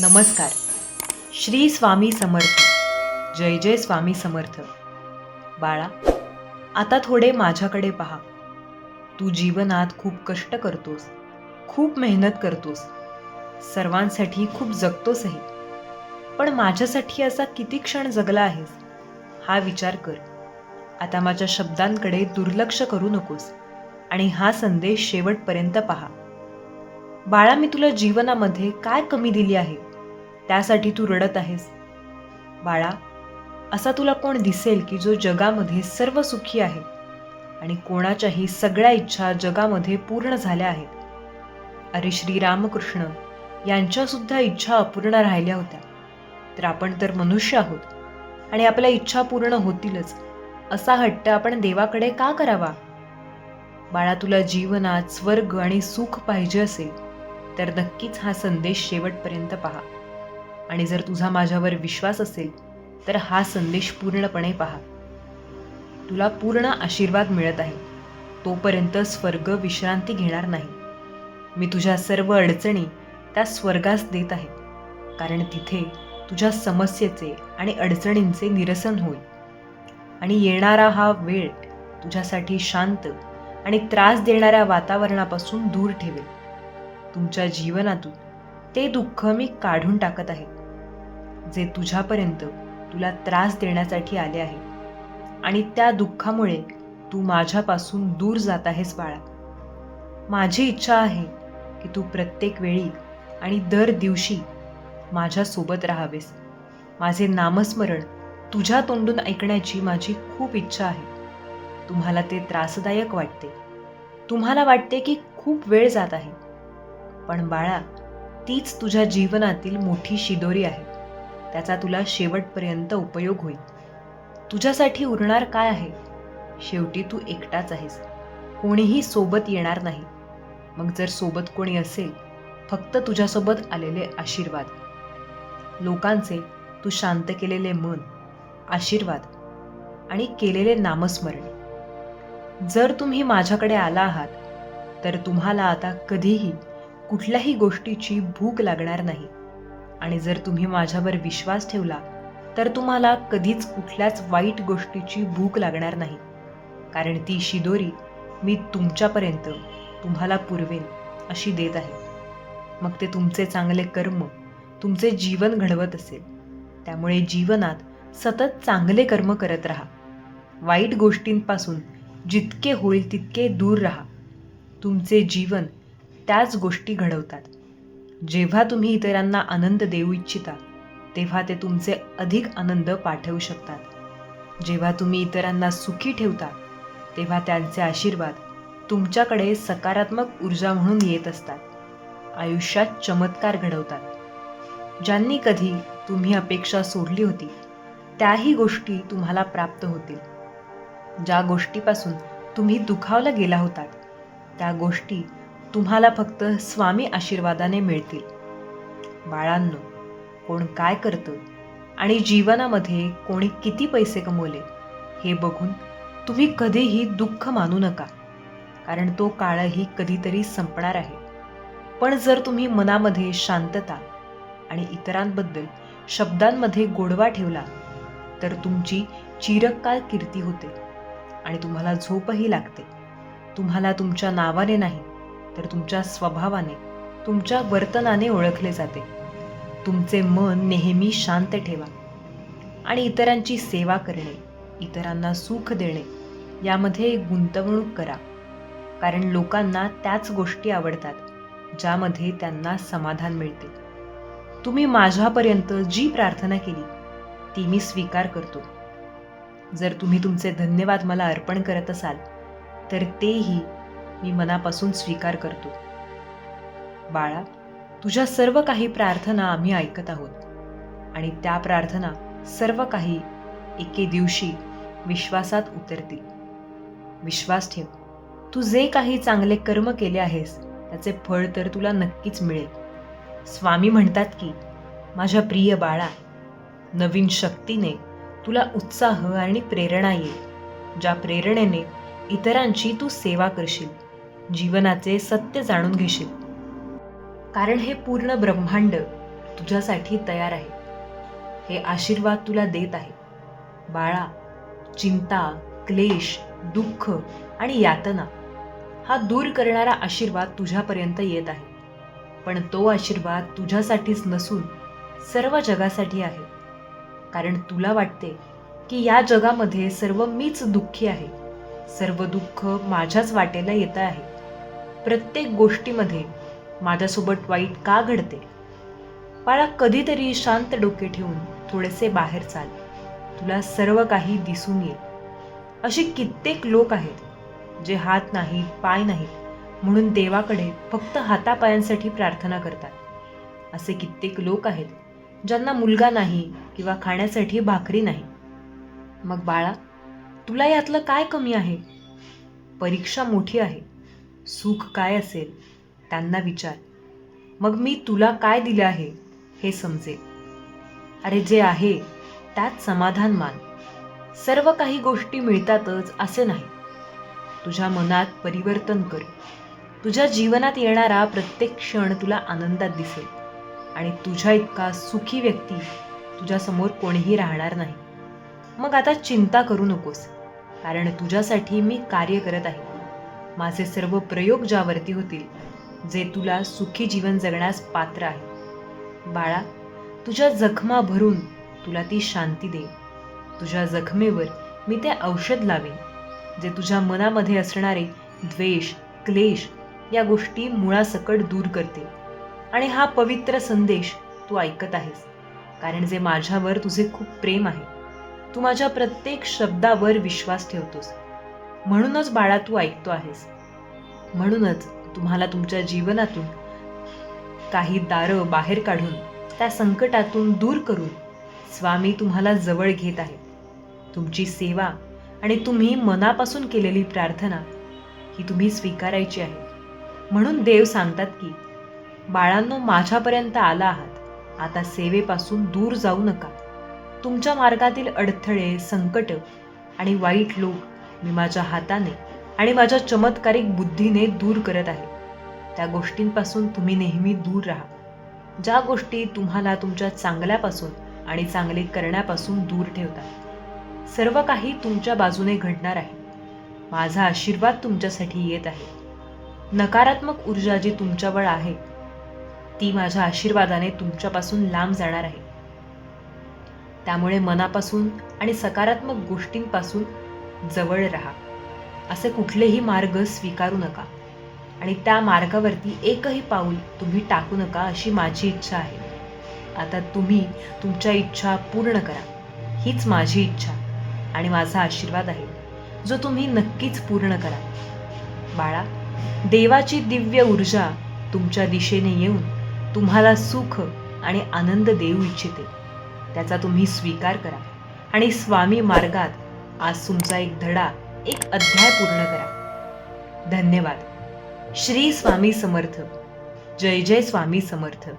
नमस्कार. श्री स्वामी समर्थ. जय जय स्वामी समर्थ. बाळा आता थोडे माझ्याकडे पहा. तू जीवनात खूप कष्ट करतोस खूप मेहनत करतोस. सर्वांसाठी खूप जगतोसही पण माझ्यासाठी असा किती क्षण जगला आहेस? हा विचार कर. आता माझ्या शब्दांकडे दुर्लक्ष करू नकोस आणि हा संदेश शेवटपर्यंत पहा. बाळा मी तुला जीवनामध्ये काय कमी दिली आहे? त्यासाठी तू रडत आहेस. बाळा असा तुला कोण दिसेल की जो जगामध्ये सर्व सुखी आहे आणि कोणाच्याही सगळ्या इच्छा जगामध्ये पूर्ण झाल्या आहेत? अरे श्री रामकृष्ण यांच्या सुद्धा इच्छा अपूर्ण राहिल्या होत्या. तर आपण तर मनुष्य आहोत आणि आपल्या इच्छा पूर्ण होतीलच. असा हट्ट आपण देवाकडे का करावा? बाळा तुला जीवनात स्वर्ग आणि सुख पाहिजे असेल तर नक्कीच हा संदेश शेवटपर्यंत पहा. आणि जर तुझा माझ्यावर विश्वास असेल तर हा संदेश पूर्णपणे पहा. तुला पूर्ण आशीर्वाद मिळत आहे. तोपर्यंत स्वर्ग विश्रांती घेणार नाही. मी तुझ्या सर्व अडचणी त्या स्वर्गास देत आहे कारण तिथे तुझ्या समस्येचे आणि अडचणींचे निरसन होईल. आणि येणारा हा वेळ तुझ्यासाठी शांत आणि त्रास देणाऱ्या वातावरणापासून दूर ठेवेल. तुमच्या जीवनातून ते दुःख मी काढून टाकत आहे. जे तुझ्यापर्यंत तुला त्रास देण्यासाठी आले आहे. आणि त्या दुःखामुळे तू माझ्यापासून दूर जात आहेस बाळा. माझी इच्छा आहे की तू प्रत्येक वेळी आणि दर दिवशी माझ्यासोबत राहावेस. माझे नामस्मरण तुझ्या तोंडून ऐकण्याची माझी खूप इच्छा आहे. तुम्हाला ते त्रासदायक वाटते. तुम्हाला वाटते की खूप वेळ जात आहे. पण बाळा तीच तुझ्या जीवनातील मोठी शिदोरी आहे. त्याचा तुला शेवटपर्यंत उपयोग होईल. तुझ्यासाठी उरणार काय आहे? शेवटी तू एकटाच आहेस. कोणीही सोबत येणार नाही. मग जर सोबत कोणी असेल फक्त तुझ्यासोबत आलेले आशीर्वाद. लोकांचे तू शांत केलेले मन आशीर्वाद आणि केलेले नामस्मरण. जर तुम्ही माझ्याकडे आला आहात तर तुम्हाला आता कधीही कुठल्याही गोष्टीची भूक लागणार नाही. आणि जर तुम्ही माझ्यावर विश्वास ठेवला तर तुम्हाला कधीच कुठल्याच वाईट गोष्टीची भूक लागणार नाही. कारण ती शिदोरी मी तुमच्यापर्यंत तुम्हाला पुरवेन अशी देत आहे. मग ते तुमचे चांगले कर्म तुमचे जीवन घडवत असेल. त्यामुळे जीवनात सतत चांगले कर्म करत राहा. वाईट गोष्टींपासून जितके होईल तितके दूर राहा. तुमचे जीवन त्याच गोष्टी घडवतात. जेव्हा तुम्ही इतरांना आनंद देऊ इच्छिता तेव्हा ते तुमचे अधिक आनंद पाठवू शकतात. जेव्हा तुम्ही इतरांना सुखी ठेवता तेव्हा त्यांचे आशीर्वाद तुमच्याकडे सकारात्मक ऊर्जा म्हणून येत असतात. आयुष्यात चमत्कार घडवतात. ज्यांनी कधी तुम्ही अपेक्षा सोडली होती त्याही गोष्टी तुम्हाला प्राप्त होतील. ज्या गोष्टीपासून तुम्ही दुखावला गेला होतात त्या गोष्टी तुम्हाला फक्त स्वामी आशीर्वादाने मिळतील. बाळांनो कोण काय करतं आणि जीवनामध्ये कोणी किती पैसे कमवले हे बघून तुम्ही कधीही दुःख मानू नका कारण तो काळही कधीतरी संपणार आहे. पण जर तुम्ही मनामध्ये शांतता आणि इतरांबद्दल शब्दांमध्ये गोडवा ठेवला तर तुमची चिरकाल कीर्ती होते आणि तुम्हाला झोपही लागते. तुम्हाला तुमच्या नावाने नाही तर तुमच्या स्वभावाने तुमच्या वर्तनाने ओळखले जाते. तुमचे मन नेहमी शांत ठेवा आणि इतरांची सेवा करणे इतरांना सुख देणे यामध्ये गुंतवणूक करा. कारण लोकांना त्याच गोष्टी आवडतात ज्यामध्ये त्यांना समाधान मिळते. तुम्ही माझ्यापर्यंत जी प्रार्थना केली ती मी स्वीकार करतो. जर तुम्ही तुमचे धन्यवाद मला अर्पण करत असाल तर तेही मी मनापासून स्वीकार करतो. बाळा तुझ्या सर्व काही प्रार्थना आम्ही ऐकत आहोत. आणि त्या प्रार्थना सर्व काही एके दिवशी विश्वासात उतरतील. विश्वास ठेव तू जे काही चांगले कर्म केले आहेस त्याचे फळ तर तुला नक्कीच मिळेल. स्वामी म्हणतात की माझ्या प्रिय बाळा नवीन शक्तीने तुला उत्साह आणि प्रेरणा येईल ज्या प्रेरणेने इतरांची तू सेवा करशील. जीवनाचे सत्य जाणून घेशील. कारण हे पूर्ण ब्रह्मांड तुझ्यासाठी तयार आहे. हे आशीर्वाद तुला देत आहे. बाळा चिंता क्लेश दुःख आणि यातना हा दूर करणारा आशीर्वाद तुझ्यापर्यंत येत आहे. पण तो आशीर्वाद तुझ्यासाठीच नसून सर्व जगासाठी आहे. कारण तुला वाटते की या जगामध्ये सर्व मीच दुःखी आहे. सर्व दुःख माझ्याच वाटेला येत आहे. प्रत्येक गोष्टीमध्ये माझ्यासोबत वाईट का घडते? बाळा कधीतरी शांत डोके ठेवून थोडेसे बाहेर चाल. तुला सर्व काही दिसून येईल. अशी कित्येक लोक आहेत जे हात नाहीत पाय नाहीत म्हणून देवाकडे फक्त हातापायांसाठी प्रार्थना करतात. असे कित्येक लोक आहेत ज्यांना मुलगा नाही किंवा खाण्यासाठी भाकरी नाही. मग बाळा तुला यातलं काय कमी आहे? परीक्षा मोठी आहे. सुख काय असेल त्यांना विचार. मग मी तुला काय दिलं आहे हे समजेल. अरे जे आहे त्यात समाधान मान. सर्व काही गोष्टी मिळतातच असे नाही. तुझ्या मनात परिवर्तन कर. तुझ्या जीवनात येणारा प्रत्येक क्षण तुला आनंदात दिसेल. आणि तुझ्या इतका सुखी व्यक्ती तुझ्यासमोर कोणीही राहणार नाही. मग आता चिंता करू नकोस कारण तुझ्यासाठी मी कार्य करत आहे. माझे सर्व प्रयोग ज्यावरती होतील जे तुला सुखी जीवन जगण्यास पात्र आहे. बाळा तुझ्या जखमा भरून तुला ती शांती दे. तुझ्या जखमेवर मी ते औषध लावेन जे तुझ्या मनामध्ये असणारे द्वेष क्लेश या गोष्टी मुळासकट दूर करते आणि हा पवित्र संदेश तू ऐकत आहेस कारण जे माझ्यावर तुझे खूप प्रेम आहे तू माझ्या प्रत्येक शब्दावर विश्वास ठेवतोस. म्हणूनच बाळा तू ऐकतो आहेस. म्हणूनच तुम्हाला तुमच्या जीवनातून काही दारं बाहेर काढून त्या संकटातून दूर करून स्वामी तुम्हाला जवळ घेत आहेत. तुमची सेवा आणि तुम्ही मनापासून केलेली प्रार्थना ही तुम्ही स्वीकारायची आहे. म्हणून देव सांगतात की बाळांनो माझ्यापर्यंत आला आहात. आता सेवेपासून दूर जाऊ नका. तुमच्या मार्गातील अडथळे संकट आणि वाईट लोक मी माझ्या हाताने आणि माझ्या चमत्कारिक बुद्धीने दूर करत आहे. त्या गोष्टींपासून तुम्ही नेहमी दूर राहा. ज्या गोष्टी तुम्हाला तुमच्या चांगल्यापासून आणि चांगले करण्यापासून दूर ठेवतात. सर्व काही तुमच्या बाजूने घडणार आहे. माझा आशीर्वाद तुमच्यासाठी येत आहे. नकारात्मक ऊर्जा जी तुमच्यावर आहे ती माझ्या आशीर्वादाने तुमच्यापासून लांब जाणार आहे. त्यामुळे मनापासून आणि सकारात्मक गोष्टींपासून जवळ राहा. असे कुठलेही मार्ग स्वीकारू नका. आणि त्या मार्गावरती एकही पाऊल तुम्ही टाकू नका अशी माझी इच्छा आहे. आता तुम्ही तुमच्या इच्छा पूर्ण करा. हीच माझी इच्छा आणि माझा आशीर्वाद आहे. जो तुम्ही नक्कीच पूर्ण करा. बाळा देवाची दिव्य ऊर्जा तुमच्या दिशेने येऊन तुम्हाला सुख आणि आनंद देऊ इच्छिते. त्याचा तुम्ही स्वीकार करा. आणि स्वामी मार्गात आज तुमचा एक धडा एक अध्याय पूर्ण करा. धन्यवाद. श्री स्वामी समर्थ. जय जय स्वामी समर्थ.